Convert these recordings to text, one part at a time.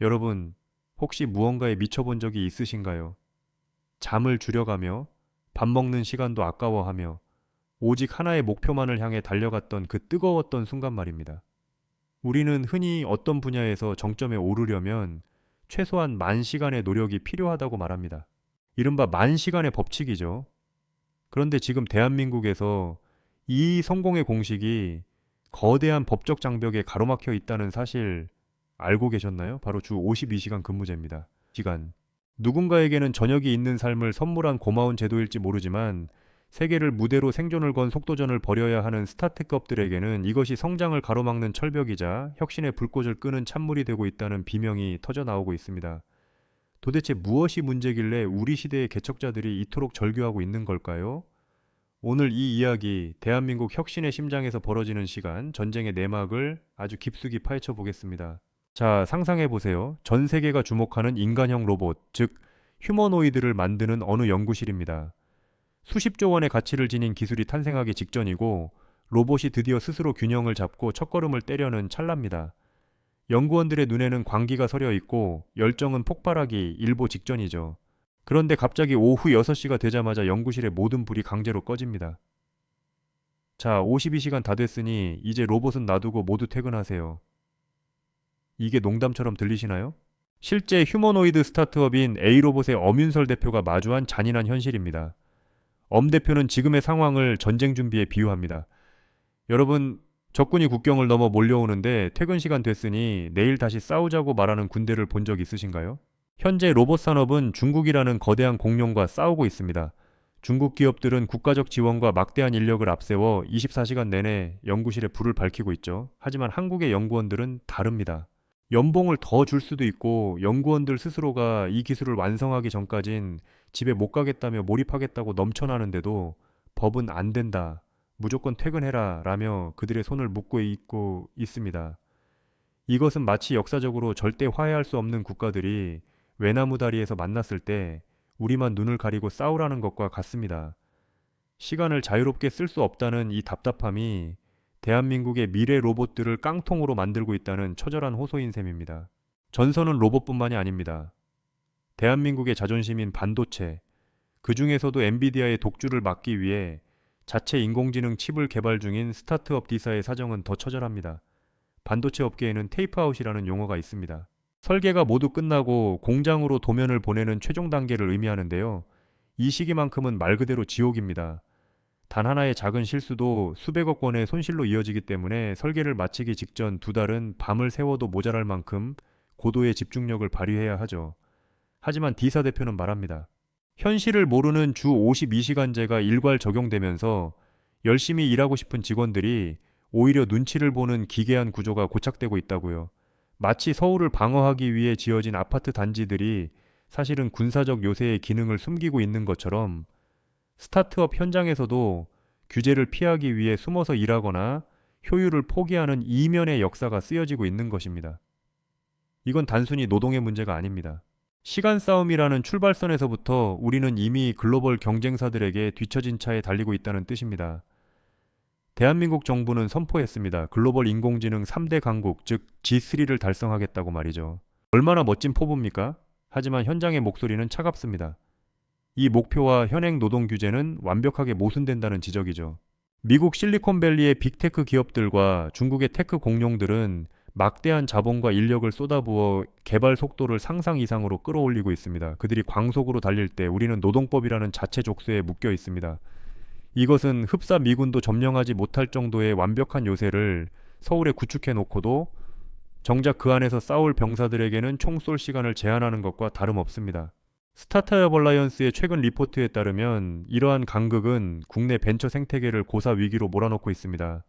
여러분, 혹시 무언가에 미쳐본 적이 있으신가요? 잠을 줄여가며 밥 먹는 시간도 아까워하며 오직 하나의 목표만을 향해 달려갔던 그 뜨거웠던 순간 말입니다. 우리는 흔히 어떤 분야에서 정점에 오르려면 최소한 만 시간의 노력이 필요하다고 말합니다. 이른바 만 시간의 법칙이죠. 그런데 지금 대한민국에서 이 성공의 공식이 거대한 법적 장벽에 가로막혀 있다는 사실 알고 계셨나요? 바로 주 52시간 근무제입니다. 시간. 누군가에게는 저녁이 있는 삶을 선물한 고마운 제도일지 모르지만 세계를 무대로 생존을 건 속도전을 벌여야 하는 스타트업들에게는 이것이 성장을 가로막는 철벽이자 혁신의 불꽃을 끄는 찬물이 되고 있다는 비명이 터져 나오고 있습니다. 도대체 무엇이 문제길래 우리 시대의 개척자들이 이토록 절규하고 있는 걸까요? 오늘 이 이야기 대한민국 혁신의 심장에서 벌어지는 시간 전쟁의 내막을 아주 깊숙이 파헤쳐 보겠습니다. 자, 상상해 보세요. 전 세계가 주목하는 인간형 로봇, 즉 휴머노이드를 만드는 어느 연구실입니다. 수십조 원의 가치를 지닌 기술이 탄생하기 직전이고 로봇이 드디어 스스로 균형을 잡고 첫걸음을 때려는 찰나입니다. 연구원들의 눈에는 광기가 서려 있고 열정은 폭발하기 일보 직전이죠. 그런데 갑자기 오후 6시가 되자마자 연구실의 모든 불이 강제로 꺼집니다. 자, 52시간 다 됐으니 이제 로봇은 놔두고 모두 퇴근하세요. 이게 농담처럼 들리시나요? 실제 휴머노이드 스타트업인 A로봇의 엄윤설 대표가 마주한 잔인한 현실입니다. 엄 대표는 지금의 상황을 전쟁 준비에 비유합니다. 여러분, 적군이 국경을 넘어 몰려오는데 퇴근 시간 됐으니 내일 다시 싸우자고 말하는 군대를 본 적 있으신가요? 현재 로봇 산업은 중국이라는 거대한 공룡과 싸우고 있습니다. 중국 기업들은 국가적 지원과 막대한 인력을 앞세워 24시간 내내 연구실에 불을 밝히고 있죠. 하지만 한국의 연구원들은 다릅니다. 연봉을 더 줄 수도 있고 연구원들 스스로가 이 기술을 완성하기 전까진 집에 못 가겠다며 몰입하겠다고 넘쳐나는데도 법은 안 된다. 무조건 퇴근해라. 라며 그들의 손을 묶고 있고 있습니다. 이것은 마치 역사적으로 절대 화해할 수 없는 국가들이 외나무 다리에서 만났을 때 우리만 눈을 가리고 싸우라는 것과 같습니다. 시간을 자유롭게 쓸 수 없다는 이 답답함이 대한민국의 미래 로봇들을 깡통으로 만들고 있다는 처절한 호소인 셈입니다. 전선은 로봇뿐만이 아닙니다. 대한민국의 자존심인 반도체, 그 중에서도 엔비디아의 독주를 막기 위해 자체 인공지능 칩을 개발 중인 스타트업 디사의 사정은 더 처절합니다. 반도체 업계에는 테이프아웃이라는 용어가 있습니다. 설계가 모두 끝나고 공장으로 도면을 보내는 최종 단계를 의미하는데요. 이 시기만큼은 말 그대로 지옥입니다. 단 하나의 작은 실수도 수백억 원의 손실로 이어지기 때문에 설계를 마치기 직전 두 달은 밤을 새워도 모자랄 만큼 고도의 집중력을 발휘해야 하죠. 하지만 디사 대표는 말합니다. 현실을 모르는 주 52시간제가 일괄 적용되면서 열심히 일하고 싶은 직원들이 오히려 눈치를 보는 기괴한 구조가 고착되고 있다고요. 마치 서울을 방어하기 위해 지어진 아파트 단지들이 사실은 군사적 요새의 기능을 숨기고 있는 것처럼 스타트업 현장에서도 규제를 피하기 위해 숨어서 일하거나 효율을 포기하는 이면의 역사가 쓰여지고 있는 것입니다. 이건 단순히 노동의 문제가 아닙니다. 시간 싸움이라는 출발선에서부터 우리는 이미 글로벌 경쟁사들에게 뒤처진 차에 달리고 있다는 뜻입니다. 대한민국 정부는 선포했습니다. 글로벌 인공지능 3대 강국, 즉 G3를 달성하겠다고 말이죠. 얼마나 멋진 포부입니까? 하지만 현장의 목소리는 차갑습니다. 이 목표와 현행 노동 규제는 완벽하게 모순된다는 지적이죠. 미국 실리콘밸리의 빅테크 기업들과 중국의 테크 공룡들은 막대한 자본과 인력을 쏟아부어 개발 속도를 상상 이상으로 끌어올리고 있습니다. 그들이 광속으로 달릴 때 우리는 노동법이라는 자체 족쇄에 묶여 있습니다. 이것은 흡사 미군도 점령하지 못할 정도의 완벽한 요새를 서울에 구축해 놓고도 정작 그 안에서 싸울 병사들에게는 총 쏠 시간을 제한하는 것과 다름없습니다. 스타트업 얼라이언스의 최근 리포트에 따르면 이러한 간극은 국내 벤처 생태계를 고사 위기로 몰아넣고 있습니다.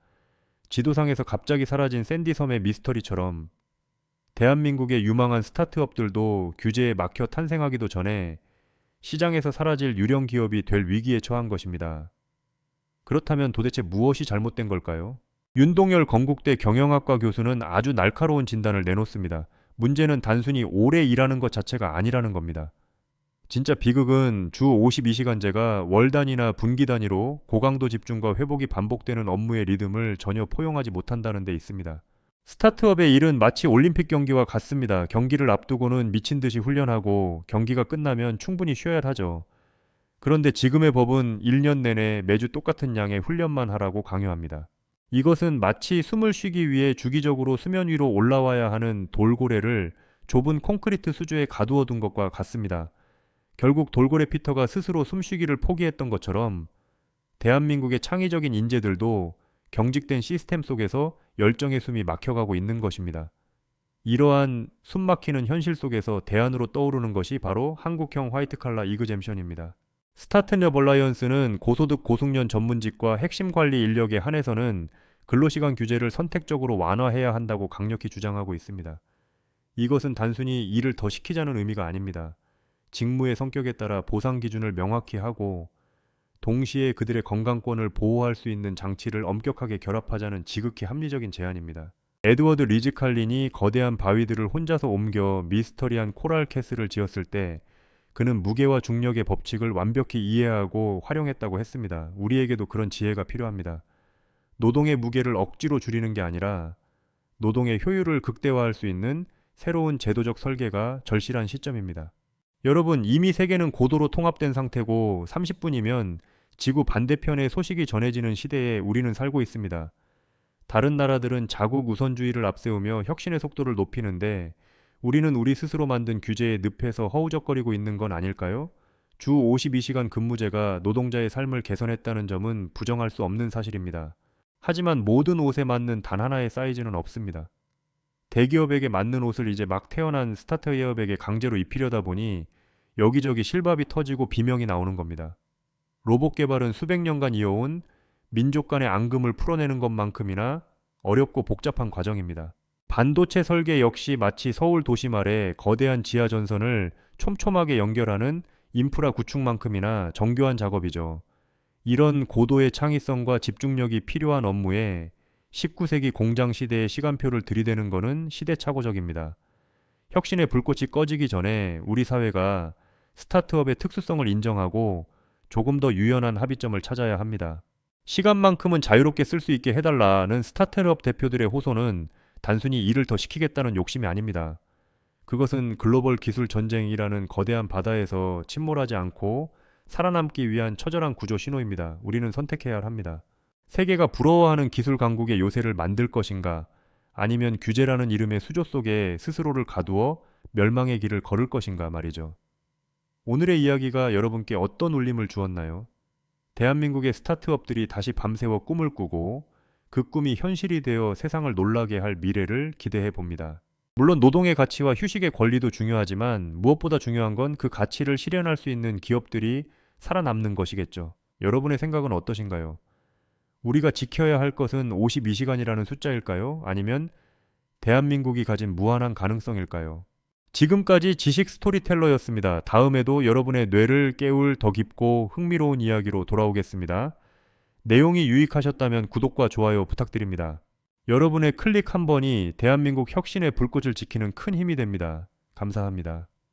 지도상에서 갑자기 사라진 샌디 섬의 미스터리처럼 대한민국의 유망한 스타트업들도 규제에 막혀 탄생하기도 전에 시장에서 사라질 유령 기업이 될 위기에 처한 것입니다. 그렇다면 도대체 무엇이 잘못된 걸까요? 윤동열 건국대 경영학과 교수는 아주 날카로운 진단을 내놓습니다. 문제는 단순히 오래 일하는 것 자체가 아니라는 겁니다. 진짜 비극은 주 52시간제가 월 단위나 분기 단위로 고강도 집중과 회복이 반복되는 업무의 리듬을 전혀 포용하지 못한다는 데 있습니다. 스타트업의 일은 마치 올림픽 경기와 같습니다. 경기를 앞두고는 미친 듯이 훈련하고 경기가 끝나면 충분히 쉬어야 하죠. 그런데 지금의 법은 1년 내내 매주 똑같은 양의 훈련만 하라고 강요합니다. 이것은 마치 숨을 쉬기 위해 주기적으로 수면 위로 올라와야 하는 돌고래를 좁은 콘크리트 수조에 가두어 둔 것과 같습니다. 결국 돌고래 피터가 스스로 숨쉬기를 포기했던 것처럼 대한민국의 창의적인 인재들도 경직된 시스템 속에서 열정의 숨이 막혀가고 있는 것입니다. 이러한 숨 막히는 현실 속에서 대안으로 떠오르는 것이 바로 한국형 화이트칼라 이그잼션입니다. 스타트업 얼라이언스는 고소득 고숙련 전문직과 핵심 관리 인력에 한해서는 근로시간 규제를 선택적으로 완화해야 한다고 강력히 주장하고 있습니다. 이것은 단순히 일을 더 시키자는 의미가 아닙니다. 직무의 성격에 따라 보상 기준을 명확히 하고 동시에 그들의 건강권을 보호할 수 있는 장치를 엄격하게 결합하자는 지극히 합리적인 제안입니다. 에드워드 리즈 칼린이 거대한 바위들을 혼자서 옮겨 미스터리한 코랄 캐슬을 지었을 때 그는 무게와 중력의 법칙을 완벽히 이해하고 활용했다고 했습니다. 우리에게도 그런 지혜가 필요합니다. 노동의 무게를 억지로 줄이는 게 아니라 노동의 효율을 극대화할 수 있는 새로운 제도적 설계가 절실한 시점입니다. 여러분, 이미 세계는 고도로 통합된 상태고 30분이면 지구 반대편의 소식이 전해지는 시대에 우리는 살고 있습니다. 다른 나라들은 자국 우선주의를 앞세우며 혁신의 속도를 높이는데 우리는 우리 스스로 만든 규제에 늪에서 허우적거리고 있는 건 아닐까요? 주 52시간 근무제가 노동자의 삶을 개선했다는 점은 부정할 수 없는 사실입니다. 하지만 모든 옷에 맞는 단 하나의 사이즈는 없습니다. 대기업에게 맞는 옷을 이제 막 태어난 스타트업에게 강제로 입히려다 보니 여기저기 실밥이 터지고 비명이 나오는 겁니다. 로봇 개발은 수백 년간 이어온 민족 간의 앙금을 풀어내는 것만큼이나 어렵고 복잡한 과정입니다. 반도체 설계 역시 마치 서울 도심 아래 거대한 지하 전선을 촘촘하게 연결하는 인프라 구축만큼이나 정교한 작업이죠. 이런 고도의 창의성과 집중력이 필요한 업무에 19세기 공장 시대의 시간표를 들이대는 것은 시대착오적입니다. 혁신의 불꽃이 꺼지기 전에 우리 사회가 스타트업의 특수성을 인정하고 조금 더 유연한 합의점을 찾아야 합니다. 시간만큼은 자유롭게 쓸 수 있게 해달라는 스타트업 대표들의 호소는 단순히 일을 더 시키겠다는 욕심이 아닙니다. 그것은 글로벌 기술 전쟁이라는 거대한 바다에서 침몰하지 않고 살아남기 위한 처절한 구조 신호입니다. 우리는 선택해야 합니다. 세계가 부러워하는 기술 강국의 요새를 만들 것인가 아니면 규제라는 이름의 수조 속에 스스로를 가두어 멸망의 길을 걸을 것인가 말이죠. 오늘의 이야기가 여러분께 어떤 울림을 주었나요? 대한민국의 스타트업들이 다시 밤새워 꿈을 꾸고 그 꿈이 현실이 되어 세상을 놀라게 할 미래를 기대해 봅니다. 물론 노동의 가치와 휴식의 권리도 중요하지만 무엇보다 중요한 건 그 가치를 실현할 수 있는 기업들이 살아남는 것이겠죠. 여러분의 생각은 어떠신가요? 우리가 지켜야 할 것은 52시간이라는 숫자일까요? 아니면 대한민국이 가진 무한한 가능성일까요? 지금까지 지식 스토리텔러였습니다. 다음에도 여러분의 뇌를 깨울 더 깊고 흥미로운 이야기로 돌아오겠습니다. 내용이 유익하셨다면 구독과 좋아요 부탁드립니다. 여러분의 클릭 한 번이 대한민국 혁신의 불꽃을 지키는 큰 힘이 됩니다. 감사합니다.